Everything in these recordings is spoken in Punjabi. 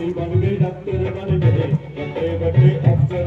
गरीबन के डटे बन गए डटे बटे अफसर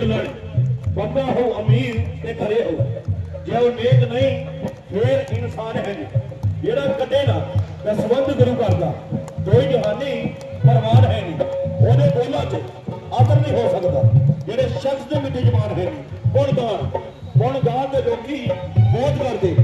ਸੁਣਨ ਬੰਦਾ ਹੋ ਅਮੀਰ ਤੇ ਘਰੇ ਹੋ। ਜੇ ਉਹ ਨੇਕ ਨਹੀਂ, ਫੇਰ ਇਨਸਾਨ ਹੈ ਨਹੀਂ। ਜਿਹੜਾ ਕੱਢੇ ਨਾ ਦਸਵੰਦ ਗੁਰੂ ਕਰਦਾ ਕੋਈ ਜਹਾਨੀ ਪਰਵਾਨ ਹੈ ਨਹੀਂ। ਉਹਦੇ ਬੋਲਾਂ 'ਚ ਆਦਰ ਨਹੀਂ ਹੋ ਸਕਦਾ। ਜਿਹੜੇ ਸ਼ਖਸ ਦੇ ਮਿੱਠੀ ਜ਼ਬਾਨ ਹੈ ਨਹੀਂ। ਗੁਣਗਾਨ ਗੁਣਗਾਨ ਦੇ ਲੋਕੀ ਬਹੁਤ ਕਰਦੇ।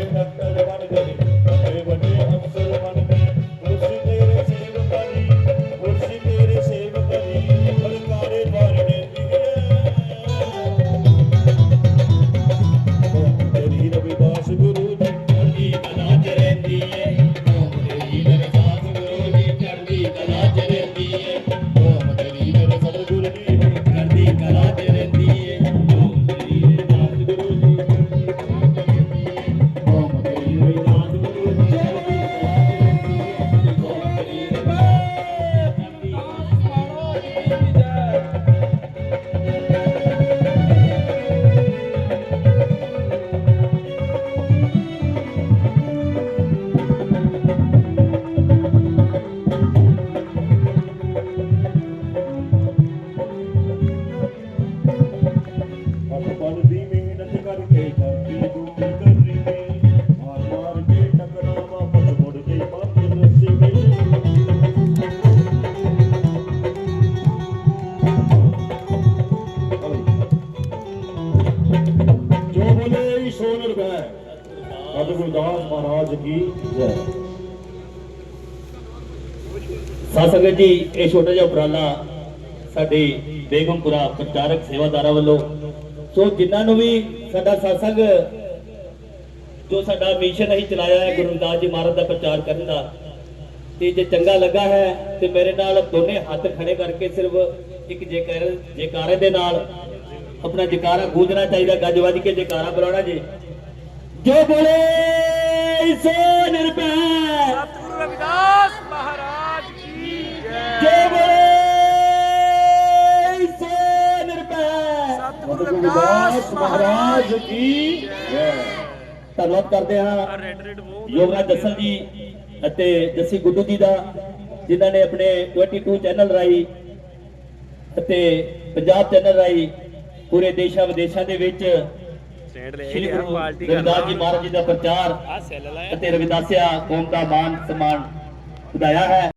Thank you. ਗੁਰਦਾਸ ਮਹਾਰਾਜ ਕੀ ਜੈ। ਸਾਧ ਜੀ, ਇਹ ਛੋਟਾ ਜਿਹਾ ਉਪਰਾਲਾ ਸਾਡੇ ਬੇਗਮਪੁਰਾ ਪ੍ਰਚਾਰਕ ਸੇਵਾਦਾਰਾਂ ਵੱਲੋਂ। ਸੋ ਜਿਨ੍ਹਾਂ ਨੂੰ ਵੀ ਸਾਡਾ satsang ਜੋ ਸਾਡਾ ਮਿਸ਼ਨ ਅਸੀਂ ਚਲਾਇਆ ਹੈ ਗੁਰੂ ਰਵਿਦਾਸ ਜੀ ਮਹਾਰਾਜ ਦਾ ਪ੍ਰਚਾਰ ਕਰਨ ਦਾ, ਤੇ ਜੇ ਚੰਗਾ ਲੱਗਾ ਹੈ, ਤੇ ਮੇਰੇ ਨਾਲ ਦੋਨੇ ਹੱਥ ਖੜੇ ਕਰਕੇ ਸਿਰਫ ਇੱਕ ਜੇਕਰ ਜੇਕਾਰੇ ਦੇ ਨਾਲ ਆਪਣਾ ਜੇਕਾਰਾ ਗੂੰਜਣਾ ਚਾਹੀਦਾ, ਗੱਜ ਵੱਜ ਕੇ ਜੇਕਾਰਾ ਬੁਲਾਉਣਾ ਜੀ। ਜੋ ਬੋਲੇ ਸੋ ਨਿਰਭੈ। ਸਤਿਗੁਰੂ ਰਵਿਦਾਸ ਮਹਾਰਾਜ ਕੀ ਜੈ। ਜੈ ਬੋਲੇ ਸੋ ਨਿਰਭੈ। ਸਤਿਗੁਰੂ ਰਵਿਦਾਸ ਮਹਾਰਾਜ ਕੀ ਜੈ। ਧੰਨਵਾਦ ਕਰਦੇ ਹਾਂ ਯੋਗਰਾਜ ਦਸਲ ਜੀ ਅਤੇ ਜੱਸੀ ਗੁੱਡੂ ਜੀ ਦਾ ਜਿਨ੍ਹਾਂ ਨੇ ਆਪਣੇ 22 ਚੈਨਲ ਰਾਹੀਂ ਅਤੇ ਪੰਜਾਬ ਚੈਨਲ ਰਾਹੀਂ ਪੂਰੇ ਦੇਸ਼ਾਂ ਵਿਦੇਸ਼ਾਂ ਦੇ ਵਿੱਚ ਸਟੈਂਡ ਲੈ ਸ਼੍ਰੀ ਗੁਰੂ ਰਵਿਦਾਸ ਜੀ ਮਹਾਰਾਜ ਜੀ ਦਾ ਪ੍ਰਚਾਰ ਆ ਸੈੱਲ ਲਾਇਆ। ਅਤੇ ਰਵਿਦਾਸਿਆ ਕੌਮ ਦਾ ਮਾਨ ਸਨਮਾਨ ਵਧਾਇਆ ਹੈ।